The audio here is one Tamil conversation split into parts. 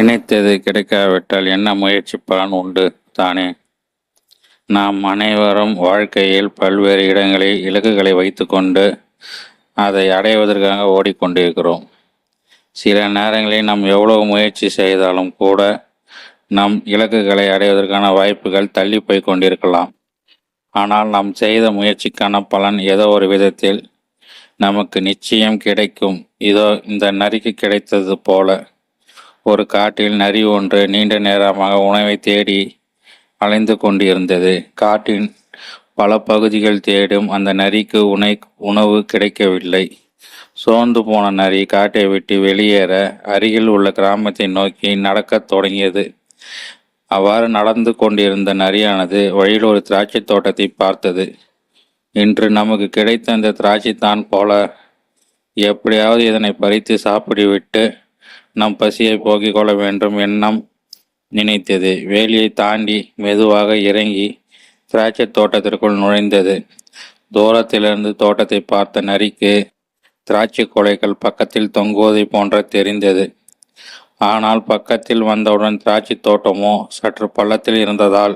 நினைத்தது கிடைக்காவிட்டால் என்ன முயற்சி பலன் உண்டு? தானே. நாம் அனைவரும் வாழ்க்கையில் பல்வேறு இடங்களில் இலக்குகளை வைத்துக்கொண்டு அதை அடைவதற்காக ஓடிக்கொண்டிருக்கிறோம். சில நேரங்களில் நாம் எவ்வளவு முயற்சி செய்தாலும் கூட நம் இலக்குகளை அடைவதற்கான வாய்ப்புகள் தள்ளி போய் கொண்டிருக்கலாம். ஆனால் நாம் செய்த முயற்சிக்கான பலன் ஏதோ ஒரு விதத்தில் நமக்கு நிச்சயம் கிடைக்கும். இதோ இந்த நரிக்கு கிடைத்தது போல. ஒரு காட்டில் நரி ஒன்று நீண்ட நேரமாக உணவை தேடி அலைந்து கொண்டிருந்தது. காட்டின் பல பகுதிகள் தேடும் அந்த நரிக்கு உணை உணவு கிடைக்கவில்லை. சோர்ந்து போன நரி காட்டை விட்டு வெளியேற அருகில் உள்ள கிராமத்தை நோக்கி நடக்கத் தொடங்கியது. அவ்வாறு நடந்து கொண்டிருந்த நரியானது வழியில் ஒரு திராட்சை தோட்டத்தை பார்த்தது. இன்று நமக்கு கிடைத்த இந்த திராட்சை தான் போல. எப்படியாவது இதனை பறித்து சாப்பிட்டுவிட்டு நம் பசியை போக்கிக் கொள்ள வேண்டும் எண்ணம் நினைத்தது. வேலியை தாண்டி மெதுவாக இறங்கி திராட்சை தோட்டத்திற்குள் நுழைந்தது. தூரத்திலிருந்து தோட்டத்தை பார்த்த நரிக்கு திராட்சை கொலைகள் பக்கத்தில் தொங்குவதை போன்ற தெரிந்தது. ஆனால் பக்கத்தில் வந்தவுடன் திராட்சை தோட்டமோ சற்று பள்ளத்தில் இருந்ததால்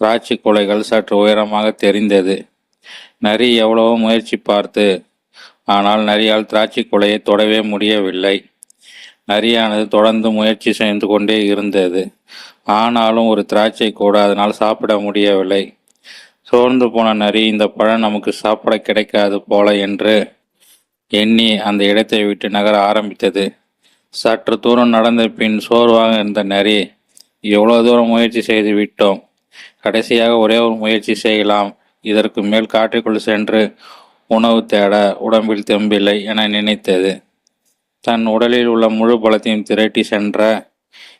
திராட்சை கொலைகள் சற்று உயரமாக தெரிந்தது. நரி எவ்வளவோ முயற்சி பார்த்து ஆனால் நரியால் திராட்சை கொலையை தொடவே முடியவில்லை. நரியானது தொடர்ந்து முயற்சி செய்து கொண்டே இருந்தது. ஆனாலும் ஒரு திராட்சை கூட அதனால் சாப்பிட முடியவில்லை. சோர்ந்து போன நரி இந்த பழம் நமக்கு சாப்பிட கிடைக்காது போல என்று எண்ணி அந்த இடத்தை விட்டு நகர ஆரம்பித்தது. சற்று தூரம் நடந்த பின் சோர்வாக இருந்த நரி எவ்வளோ தூரம் முயற்சி செய்து விட்டோம். கடைசியாக ஒரே ஒரு முயற்சி செய்யலாம். இதற்கு மேல் காட்டுக்குள் சென்று உணவு தேட உடம்பில் தெம்பில்லை என நினைத்தது. தன் உடலில் உள்ள முழு பலத்தையும் திரட்டி சென்ற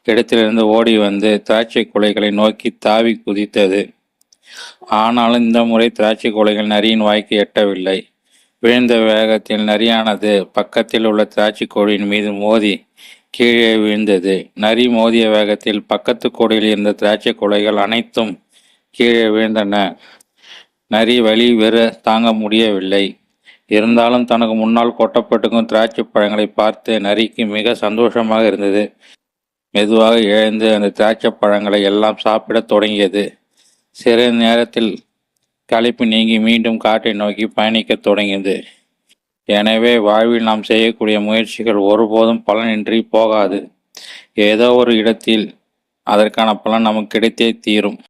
இடத்திலிருந்து ஓடி வந்து திராட்சை கொலைகளை நோக்கி தாவி குதித்தது. ஆனாலும் இந்த முறை திராட்சை கொலைகள் நரியின் வாய்க்கு எட்டவில்லை. விழுந்த வேகத்தில் நரியானது பக்கத்தில் உள்ள திராட்சை கோழியின் மீது மோதி கீழே விழுந்தது. நரி மோதிய வேகத்தில் பக்கத்து கோடியில் இருந்த திராட்சை கொலைகள் அனைத்தும் கீழே விழுந்தன. நரி வலி வெற தாங்க முடியவில்லை. இருந்தாலும் தனக்கு முன்னால் கொட்டப்பட்டுக்கும் திராட்சை பழங்களை பார்த்து நரிக்கு மிக சந்தோஷமாக இருந்தது. மெதுவாக எழுந்து அந்த திராட்சை பழங்களை எல்லாம் சாப்பிடத் தொடங்கியது. சிறு நேரத்தில் களைப்பு நீங்கி மீண்டும் காட்டை நோக்கி பயணிக்கத் தொடங்கியது. எனவே வாழ்வில் நாம் செய்யக்கூடிய முயற்சிகள் ஒருபோதும் பலனின்றி போகாது. ஏதோ ஒரு இடத்தில் அதற்கான பலன் நமக்கு கிடைத்தே தீரும்.